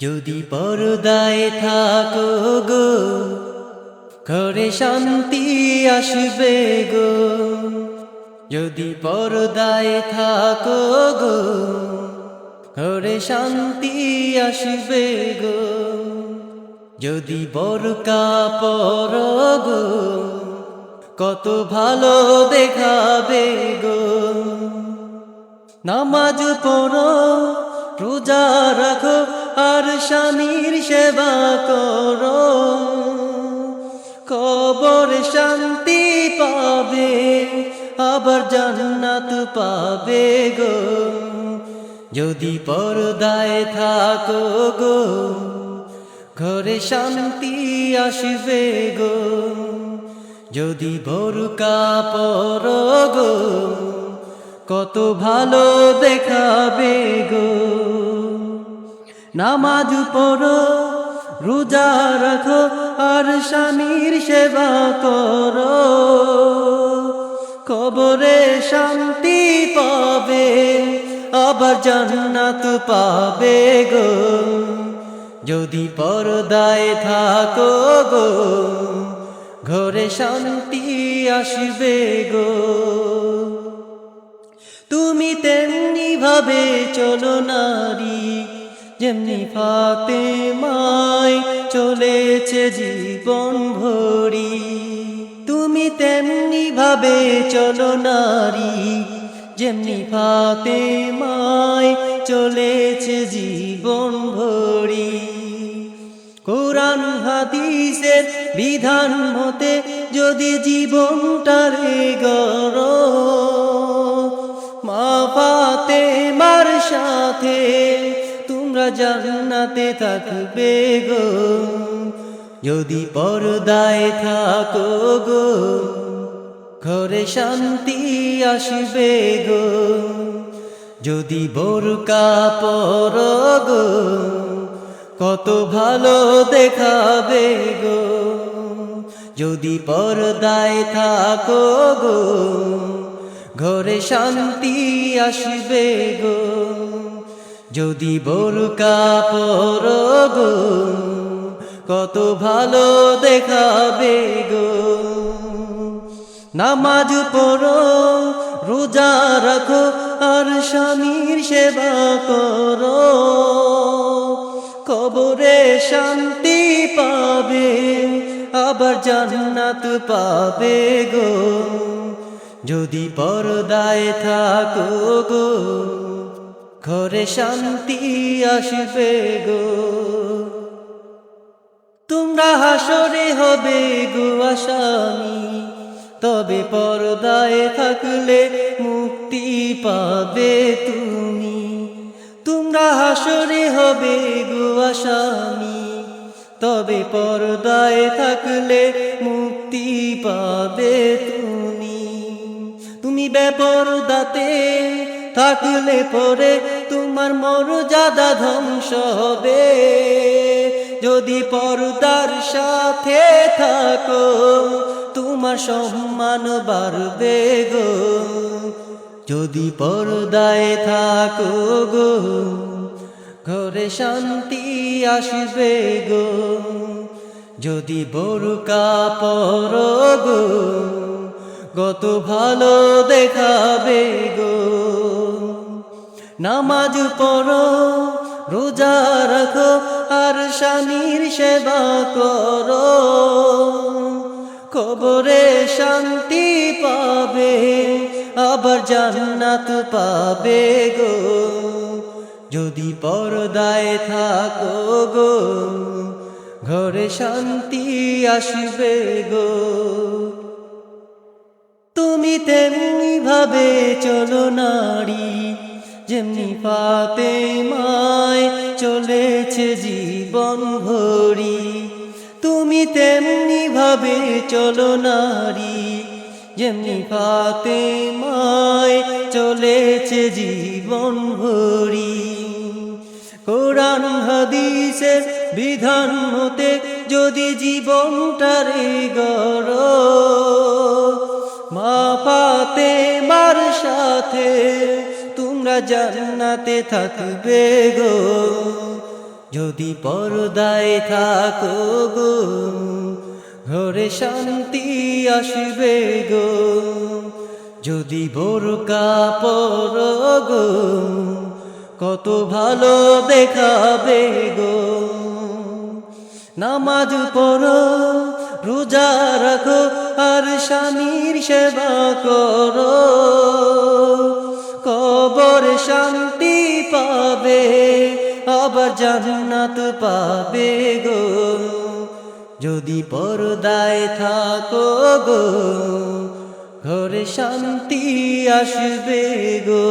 যদি পরদায় থাকো গো, ঘরে শান্তি আসবে গো। যদি পরদায় থাকো গো, ঘরে শান্তি আসবে গো। যদি বরকা পর গো, কত ভালো দেখাবে গো। নামাজ পড়ো, রোজা রাখো আর স্বামীর সেবা করো। কবর শান্তি পাবে, আবার জান্নাত পাবে গো। যদি পর্দায় থাকো গো, ঘরে শান্তি আসবে গো। যদি বোরকা পর গো, কত ভালো দেখাবে গো। নামাজ পড়ো, রোজা রাখো আর স্বামীর সেবা করো। কবরে শান্তি পাবে, আবার জান্নাত পাবে গো। যদি পর্দায় থাকো গো, ঘরে শান্তি আসবে গো। তুমি তেমনি ভাবে চলো নারী যেমনি ফাতে মায় চলেছে জীবন ভরি, তুমি তেমনি ভাবে চলো নারী। যেমনি ফাতে মায় চলেছে জীবন ভরি, কোরআন হাদিসের বিধান মতে যদি জীবনটারে গর মা পাতে মার সাথে তোমরা জান্নাতে থাকবে গো। যদি পর্দায় থাকো গো, ঘরে শান্তি আসবে গো। যদি বোরকা পর গো, কত ভালো দেখাবে গো। যদি পর্দায় থাকো গো, ঘরে শান্তি আসবে গো। যদি বোরকা গো, কত ভালো দেখাবে গো। নামাজ পড়ো, রোজা রাখো, আর স্বামীর সেবা করো। কবরে শান্তি পাবে, আবার জান্নাত পাবে গো। যদি পর্দায় থাকো গো ঘরে শান্তি আসবে গো। তোমরা হাসরে হবে গো আসামি। তবে পর্দায় থাকলে মুক্তি পাবে তুমি। তোমরা হাসরে হবে গো আসামি। তবে পর্দায় থাকলে মুক্তি পাবে তুমি। তুমি বেপরদাতে থাকলে পরে তোমার মর্যাদা ধ্বংস হবে। যদি পর্দার সাথে থাকো, তোমার সম্মান বাড়বে গো। যদি পর্দায় থাকো গো, ঘরে শান্তি আসবে গো। যদি বোরকা পর গো, কত ভালো দেখাবে গো। নামাজ পড়ো, রোজা রাখো, আর স্বামীর সেবা করো। কবরে শান্তি পাবে, আবার জান্নাত পাবে গো। যদি পর্দায় থাকো গো, ঘরে শান্তি আসবে গো। তুমি তেমনি ভাবে চলো নারী যেমনি পাতে মায় চলেছে জীবন ভরি, তুমি তেমনি ভাবে চলো নারী। যেমনি পাতে মায় চলেছে জীবন ভরি, কোরআন হাদিসের বিধান মতে যদি জীবনটারে গড়, মা পাতে মার সাথে জান্নাতে থাকবে গো। যদি পর্দায় থাকো গো, ঘরে শান্তি আসবে গো। যদি বোরকা পর গো, কত ভালো দেখাবে গো। নামাজ পড়ো, রোজা রাখো, আর স্বামীর সেবা করো। জান্নাত পাবে গো। যদি পর্দায় থাকো গো ঘরে শান্তি আসবে গো।